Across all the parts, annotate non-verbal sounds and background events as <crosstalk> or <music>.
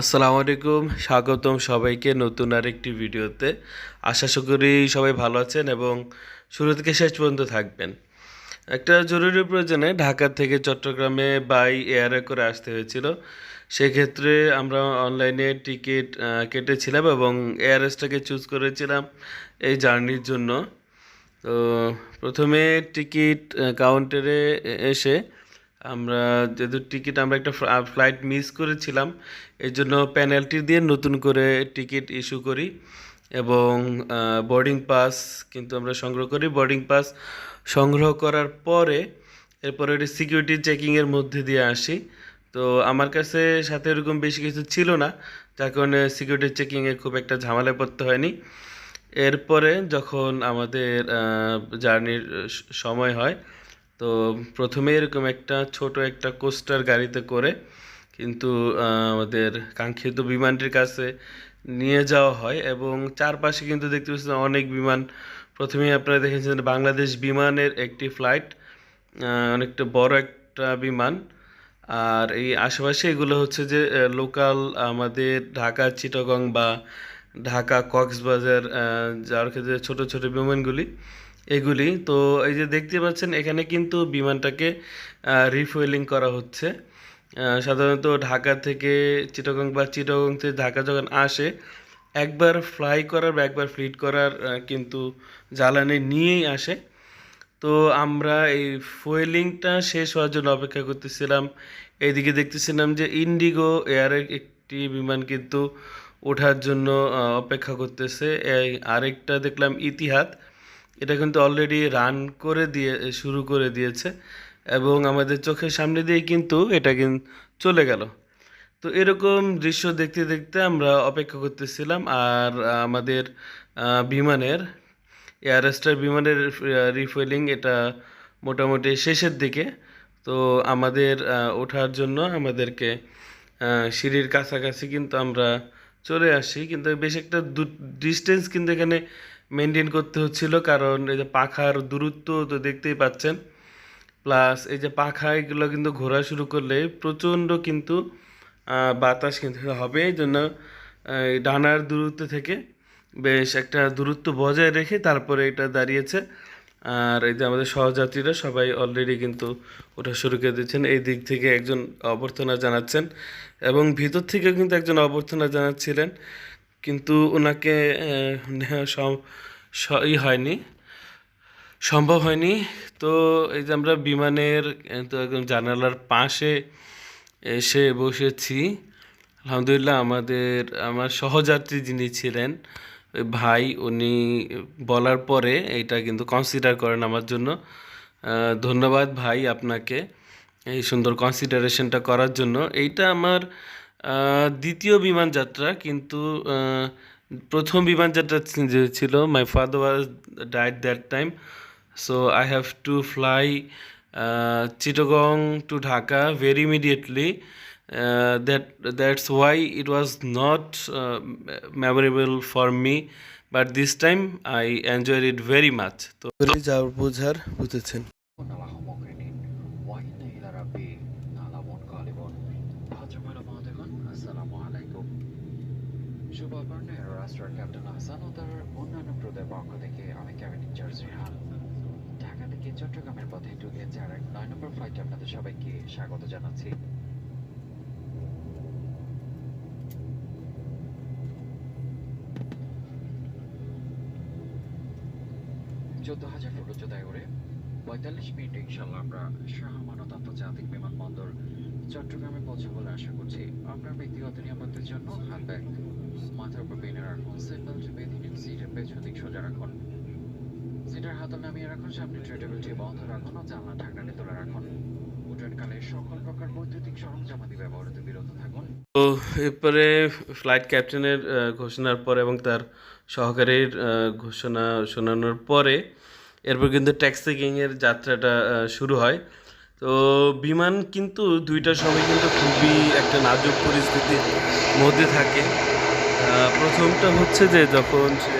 আসসালামু আলাইকুম, স্বাগতম সবাইকে নতুন আরেকটি ভিডিওতে। আশা করি সবাই ভালো আছেন এবং শুরু থেকে শেষ পর্যন্ত থাকবেন। একটা জরুরি প্রয়োজনে ঢাকা থেকে চট্টগ্রামে বাই এয়ারে করে আসতে হয়েছিল। সেক্ষেত্রে আমরা অনলাইনে টিকিট কেটেছিলাম এবং এয়ারএসটাকে চুজ করেছিলাম এই জার্নির জন্য। তো প্রথমে টিকিট কাউন্টারে এসে আমরা যেহেতু টিকিট আমরা একটা ফ্লাইট মিস করেছিলাম এই জন্য পেনাল্টি দিয়ে নতুন করে টিকিট ইস্যু করি এবং বোর্ডিং পাস কিন্তু আমরা সংগ্রহ করি। বোর্ডিং পাস সংগ্রহ করার পরে এরপরে ওটি সিকিউরিটি চেকিংয়ের মধ্যে দিয়ে আসি। তো আমার কাছে সাথে এরকম বেশি কিছু ছিল না, যার কারণে সিকিউরিটি চেকিংয়ে খুব একটা ঝামেলায় পড়তে হয়নি। এরপরে যখন আমাদের জার্নির সময় হয় তো প্রথমে এরকম একটা ছোট একটা কোস্টার গাড়িতে করে কিন্তু আমাদের কাঙ্ক্ষিত বিমানটির কাছে নিয়ে যাওয়া হয় এবং চারপাশে কিন্তু দেখতে পাচ্ছেন অনেক বিমান। প্রথমেই আপনারা দেখেছেন বাংলাদেশ বিমানের একটি ফ্লাইট অনেকটা বড় একটা বিমান। আর এই আশেপাশে এগুলো হচ্ছে যে লোকাল আমাদের ঢাকা, চিটাগং বা ঢাকা, কক্সবাজার যার ক্ষেত্রে ছোট ছোট বিমানগুলি। এগুলি। তো এই যে দেখতে পাচ্ছেন, এখানে কিন্তু বিমানটাকে রিফুয়েলিং করা হচ্ছে। সাধারণত ঢাকা থেকে চিটাগং বা চিটাগং থেকে ঢাকা যখন আসে, একবার ফ্লাই করার বা একবার ফ্লিট করার কিন্তু জ্বালানি নিয়েই আসে। তো আমরা এই ফুয়েলিংটা শেষ হওয়ার জন্য অপেক্ষা করতেছিলাম। এইদিকে দেখতেছিলাম যে ইন্ডিগো এয়ারের একটি বিমান কিন্তু ওঠার জন্য অপেক্ষা করতেছে। আরেকটা দেখলাম ইতিহাদ। এটা কিন্তু অলরেডি রান করে দিয়ে, শুরু করে দিয়েছে এবং আমাদের চোখের সামনে দিয়ে কিন্তু এটা কিন্তু চলে গেল। তো এরকম দৃশ্য দেখতে দেখতে আমরা অপেক্ষা করতেছিলাম আর আমাদের বিমানের এয়ারস্টার বিমানের রিফুয়েলিং এটা মোটামুটি শেষের দিকে। তো আমাদের ওঠার জন্য আমাদেরকে সিঁড়ির কাছাকাছি কিন্তু আমরা চলে আসি। কিন্তু বেশ একটা ডিস্টেন্স কিন্তু এখানে মেনটেন করতে হচ্ছিল, কারণ এই যে পাখার দূরত্ব তো দেখতেই পাচ্ছেন। প্লাস এই যে পাখা, এগুলো কিন্তু ঘোরা শুরু করলে প্রচণ্ড কিন্তু বাতাস কিন্তু হবে। এই জন্য ডানার দূরত্ব থেকে বেশ একটা দূরত্ব বজায় রেখে তারপরে এটা দাঁড়িয়েছে। আর এই যে আমাদের সহযাত্রীরা সবাই অলরেডি কিন্তু ওঠা শুরু করে দিচ্ছেন। এই দিক থেকে একজন অভ্যর্থনা জানাচ্ছেন এবং ভিতর থেকেও কিন্তু একজন অভ্যর্থনা জানাচ্ছিলেন কিন্তু ওনাকে <laughs> ই হয়নি, সম্ভব হয়নি। তো এই যে আমরা বিমানের তো একদম জানালার পাশে এসে বসেছি। আলহামদুলিল্লাহ আমাদের, আমার সহযাত্রী যিনি ছিলেন ভাই, উনি বলার পরে এইটা কিন্তু কনসিডার করেন আমার জন্য। ধন্যবাদ ভাই আপনাকে এই সুন্দর কনসিডারেশনটা করার জন্য। এইটা আমার দ্বিতীয় বিমান যাত্রা কিন্তু প্রথম বিমান যাত্রা ছিল my father was died that time so I have to fly Chittagong to Dhaka very immediately that that's it was not uh, memorable for me but this time I enjoyed it very much. তো যার বোঝার বুঝেছেন। শুভ অপরাহ্নে রাষ্ট্রের captain Hasan ও তার অন্যান্য ক্রুদের পক্ষ থেকে আমি ক্যাবিন ইনচার্জ রেহান ঢাকা থেকে চট্টগ্রামের পথে টুকে চার এক নয় নম্বর ফ্লাইটে আপনাদের সবাইকে স্বাগত জানাচ্ছি চোদ্দ হাজার ফুট উচ্চতায় উড়ে পঁয়তাল্লিশ মিনিটে ইনশাল্লাহ আমরা শাহমানত আন্তর্জাতিক বিমানবন্দর চট্টগ্রামে পৌঁছাবো বলে আশা করছি আপনার ব্যক্তিগত নিরাপত্তার জন্য হাত ব্যাগ মাথার উপর বেঁধে রাখুন সিট বেল্ট বেঁধে নিন, সিটের পেছন দিক সোজা রাখুন। সিটের হাতল নামিয়ে রাখুন, সামনে ট্রে টেবিলটি বন্ধ রাখুন ও জানলা ঢাকনাটি তুলে রাখুন। তো এরপরে ফ্লাইট ক্যাপ্টেনের ঘোষণার পর এবং তার সহকারীর ঘোষণা শোনানোর পরে এরপর কিন্তু ট্যাক্সি ট্যাক্সিকিংয়ের যাত্রাটা শুরু হয়। তো বিমান কিন্তু দুইটার সময় কিন্তু খুবই একটা নাজুক পরিস্থিতির মধ্যে থাকে। প্রথমটা হচ্ছে যে যখন সে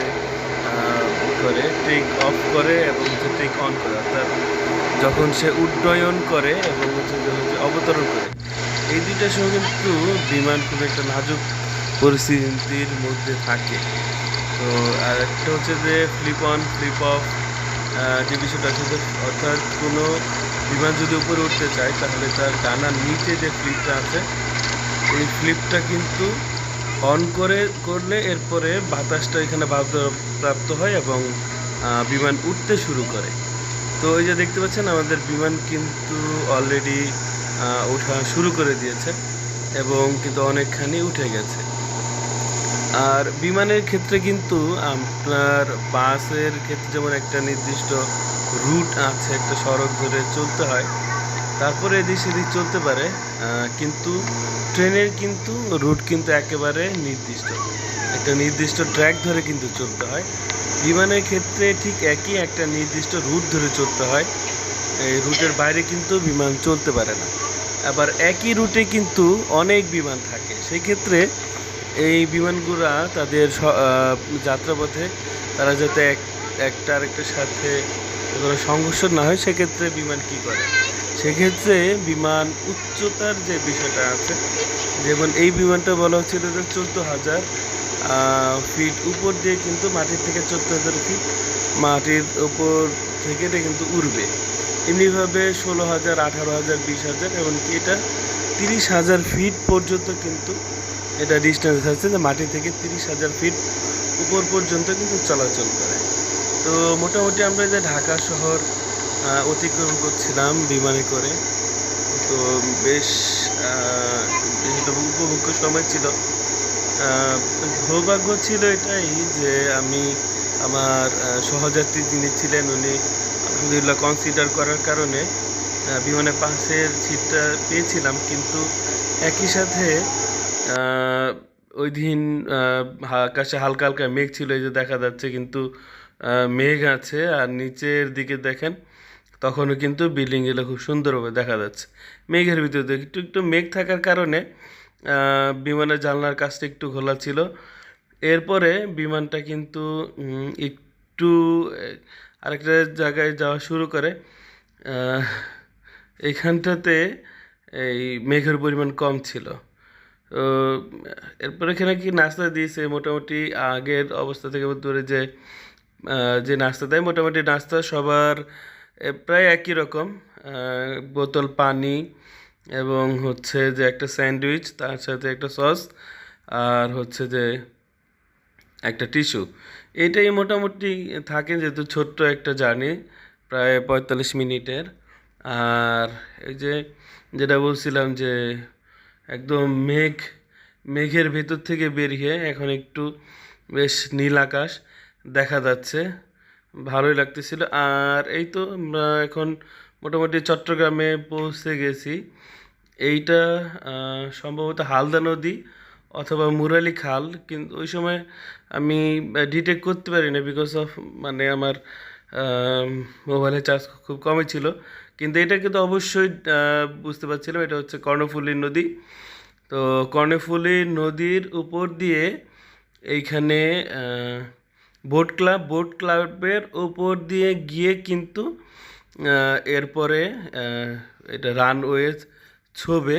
করে টেক অফ করে এবং হচ্ছে টেক অন করে, অর্থাৎ যখন সে উড্ডয়ন করে এবং হচ্ছে যে হচ্ছে অবতরণ করে। এই দুইটার সময় কিন্তু বিমান খুব একটা নাজুক পরিস্থিতির মধ্যে থাকে। তো আর একটা হচ্ছে যে ফ্লিপ অন ফ্লিপ অফ যে বিষয়টা যে অর্থাৎ কোনো বিমান যদি উপরে উঠতে চায়, তাহলে তার ডানার নিচে যে ফ্লিপটা আছে, এই ফ্লিপটা কিন্তু অন করে, করলে এরপরে বাতাসটা এখানে প্রাপ্ত হয় এবং বিমান উঠতে শুরু করে। তো এই যে দেখতে পাচ্ছেন, আমাদের বিমান কিন্তু অলরেডি ওঠা শুরু করে দিয়েছে এবং কিন্তু অনেকখানি উঠে গেছে। আর বিমানের ক্ষেত্রে কিন্তু আপনার বাসের ক্ষেত্রে যেমন একটা নির্দিষ্ট রুট আছে, একটা সড়ক ধরে চলতে হয় তারপরে এদিক সেদিক চলতে পারে কিন্তু ট্রেনের কিন্তু রুট কিন্তু একেবারে নির্দিষ্ট। একটা নির্দিষ্ট ট্র্যাক ধরে কিন্তু চলতে হয়। বিমানের ক্ষেত্রে ঠিক একই একটা নির্দিষ্ট রুট ধরে চলতে হয়। এই রুটের বাইরে কিন্তু বিমান চলতে পারে না। আবার একই রুটে কিন্তু অনেক বিমান থাকে। সেই ক্ষেত্রে এই বিমানগুলা তাদের যাত্রাপথে তারা যাতে এক একটা আরেকটার সাথে কোনো সংঘর্ষ না হয়, সেক্ষেত্রে বিমান কী করে? সেক্ষেত্রে বিমান উচ্চতার যে বিষয়টা আছে, যেমন এই বিমানটা বলা হচ্ছিল যে চোদ্দ হাজার ফিট উপর দিয়ে কিন্তু মাটির থেকে চোদ্দ হাজার ফিট মাটির উপর থেকে এটা কিন্তু উড়বে। এমনিভাবে ষোলো হাজার, আঠারো হাজার, বিশ হাজার, এমনকি এটা তিরিশ হাজার ফিট পর্যন্ত কিন্তু এটা ডিস্টেন্স আছে যে মাটি থেকে তিরিশ হাজার ফিট উপর পর্যন্ত কিন্তু চলাচল করে। তো মোটামুটি আমরা যে ঢাকা শহর অতিক্রম করছিলাম বিমানে করে। তো বেশ উপভোগ্য সময় ছিল। সৌভাগ্য ছিল এটাই যে আমি আমার সহযাত্রী যিনি ছিলেন উনি আলহামদুলিল্লাহ কনসিডার করার কারণে আহ, বিমানের পাশের সিটটা পেয়েছিলাম। কিন্তু একই সাথে ওই দিন আকাশে হালকা হালকা মেঘ ছিল এই যে দেখা যাচ্ছে কিন্তু মেঘ আছে। আর নিচের দিকে দেখেন তখনও কিন্তু বিল্ডিংগুলো খুব সুন্দরভাবে দেখা যাচ্ছে। মেঘের ভিতরে একটু একটু মেঘ থাকার কারণে বিমানের জানলার কাছটা একটু খোলা ছিল। এরপরে বিমানটা কিন্তু একটু আরেকটা জায়গায় যাওয়া শুরু করে। আহ, এইখানটাতে এই মেঘের পরিমাণ কম ছিল। এরপরে এখানে কি নাস্তা দিয়েছে? মোটামুটি আগের অবস্থা থেকে দূরে যে যে নাস্তা দেয় মোটামুটি নাস্তা সবার প্রায় একই রকম বোতল পানি এবং হচ্ছে যে একটা স্যান্ডউইচ, তার সাথে একটা সস আর হচ্ছে যে একটা টিস্যু। এটাই মোটামুটি থাকে যেহেতু ছোট্ট একটা জার্নি, প্রায় পঁয়তাল্লিশ মিনিটের। আর এই যে যেটা বলছিলাম যে একদম মেঘ, মেঘের ভেতর থেকে বেরিয়ে এখন একটু বেশ নীল আকাশ দেখা যাচ্ছে। ভালোই লাগতেছিল। আর এই তো আমরা এখন মোটামুটি চট্টগ্রামে পৌঁছে গেছি। এইটা সম্ভবত হালদা নদী অথবা মুরালি খাল, কিন্তু ওই সময় আমি ডিটেক্ট করতে পারি না বিকজ অফ মানে আমার মোবাইলে চার্জ খুব কমই ছিল। কিন্তু এটা কিন্তু অবশ্যই বুঝতে পারছিলাম, এটা হচ্ছে কর্ণফুলী নদী। তো কর্ণফুলী নদীর উপর দিয়ে এইখানে বোট ক্লাব, বোট ক্লাবের ওপর দিয়ে গিয়ে কিন্তু এরপরে এটা রানওয়ে ছবে।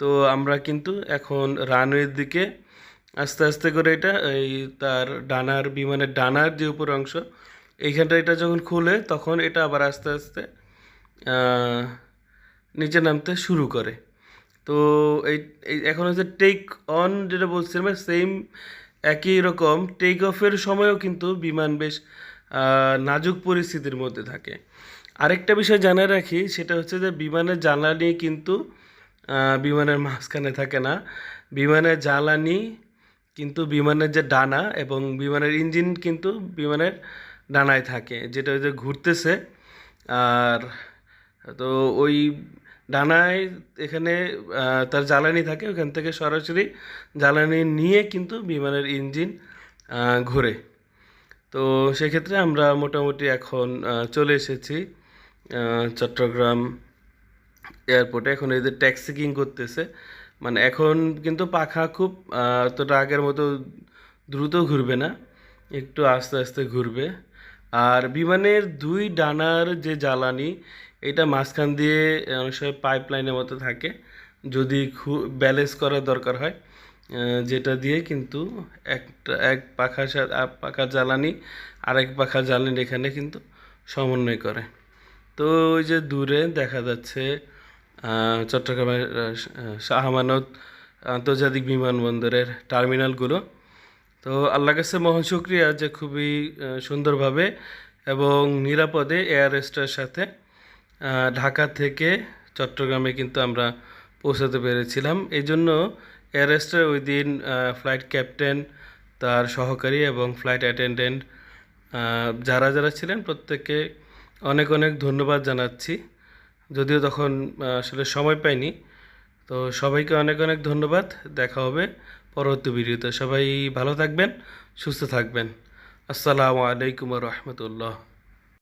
তো আমরা কিন্তু এখন রানওয়ের দিকে আস্তে আস্তে করে এটা, এই তার ডানার, বিমানের ডানার যে উপর অংশ, এইখানটা এটা যখন খুলে তখন এটা আবার আস্তে আস্তে নিচে নামতে শুরু করে। তো এই এখন হচ্ছে টেক অন যেটা বলছিলাম সেম একই রকম টেক অফের সময়ও কিন্তু বিমান বেশ নাজুক পরিস্থিতির মধ্যে থাকে। আরেকটা বিষয় জানা রাখি, সেটা হচ্ছে যে বিমানের জ্বালানি কিন্তু বিমানের মাঝখানে থাকে না। বিমানের জ্বালানি কিন্তু বিমানের যে ডানা এবং বিমানের ইঞ্জিন কিন্তু বিমানের ডানায় থাকে, যেটা যে ঘুরতেছে। আর তো ওই ডানায় এখানে তার জ্বালানি থাকে, ওখান থেকে সরাসরি জ্বালানি নিয়ে কিন্তু বিমানের ইঞ্জিন ঘোরে। তো সেক্ষেত্রে আমরা মোটামুটি এখন চলে এসেছি চট্টগ্রাম এয়ারপোর্টে। এখন এই এদের ট্যাক্সিকিং করতেছে মানে এখন কিন্তু পাখা খুব অতটা আগের মতো দ্রুত ঘুরবে না, একটু আস্তে আস্তে ঘুরবে। আর বিমানের দুই ডানার যে জ্বালানি এটা মাঝখান দিয়ে অনেক সময় পাইপ লাইনের মতো থাকে। যদি খুব ব্যালেন্স করার দরকার হয় যেটা দিয়ে কিন্তু একটা এক পাখা পাখা জ্বালানি আরেক পাখা জ্বালানি এখানে কিন্তু সমন্বয় করে। তো ওই যে দূরে দেখা যাচ্ছে চট্টগ্রামের আহ, শাহ আন্তর্জাতিক বিমানবন্দরের টার্মিনালগুলো। তো আল্লাহ কাছে মহান শুক্রিয়া যে খুবই সুন্দরভাবে এবং নিরাপদে এয়াররেস্টের সাথে ঢাকা থেকে চট্টগ্রামে কিন্তু আমরা পৌঁছাতে পেরেছিলাম। এই জন্য এয়াররেস্টের ওই দিন ফ্লাইট ক্যাপ্টেন তার সহকারী এবং ফ্লাইট অ্যাটেন্ডেন্ট যারা যারা ছিলেন প্রত্যেককে অনেক অনেক ধন্যবাদ জানাচ্ছি। যদিও তখন আসলে সময় পাইনি, তো সবাইকে অনেক অনেক ধন্যবাদ। দেখা হবে পরবর্তী ভিডিওতে। সবাই ভালো থাকবেন, সুস্থ থাকবেন। আসসালামু আলাইকুম রহমতুল্লাহ।